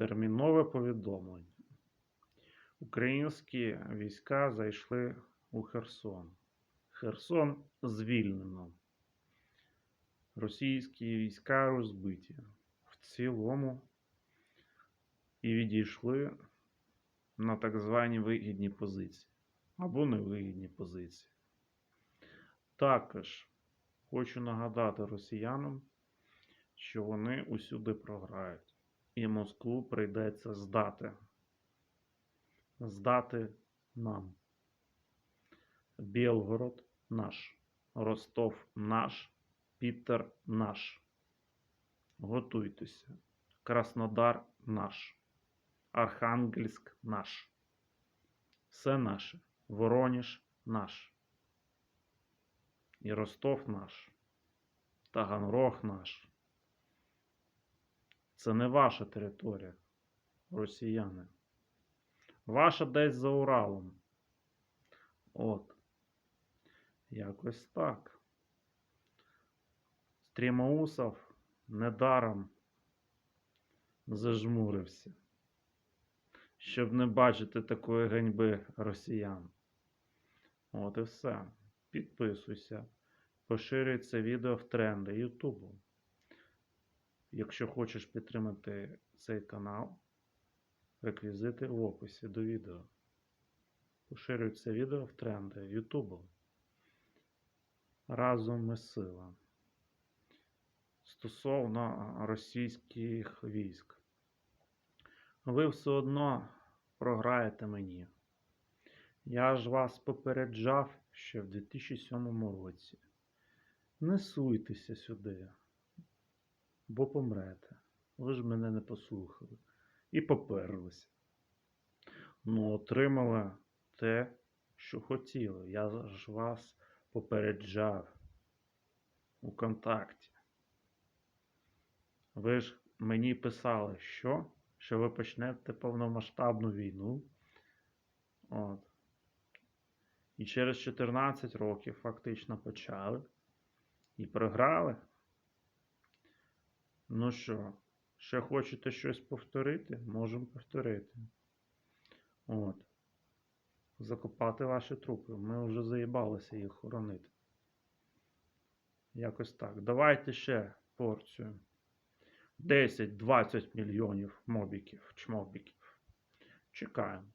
Термінове повідомлення. Українські війська зайшли у Херсон. Херсон звільнено. Російські війська розбиті в цілому і відійшли на так звані вигідні позиції або невигідні позиції. Також хочу нагадати росіянам, що вони усюди програють, і Москву прийдеться здати. Здати нам. Білгород наш, Ростов наш, Пітер наш. Готуйтеся. Краснодар наш, Архангельськ наш. Все наше. Вороніж наш. І Ростов наш. Таганрог наш. Це не ваша територія, росіяни. Ваша десь за Уралом. От. Якось так. Стрімоусов недаром зажмурився, щоб не бачити такої ганьби росіян. От і все. Підписуйся. Поширюй це відео в тренди Ютубу. Якщо хочеш підтримати цей канал, реквізити в описі до відео. Поширюй це відео в тренди Ютубу. Разом ми сила. Стосовно російських військ. Ви все одно програєте мені. Я ж вас попереджав ще в 2007 році. Не суйтеся сюди, бо помрете. Ви ж мене не послухали. І поперлися. Ну, отримали те, що хотіли. Я ж вас попереджав у контакті. Ви ж мені писали, що? Що ви почнете повномасштабну війну. От. І через 14 років фактично почали. І програли. Ну що, ще хочете щось повторити? Можемо повторити. От. Закопати ваші трупи. Ми вже заїбалися їх хоронити. Якось так. Давайте ще порцію. 10-20 мільйонів мобіків, чмобіків. Чекаємо.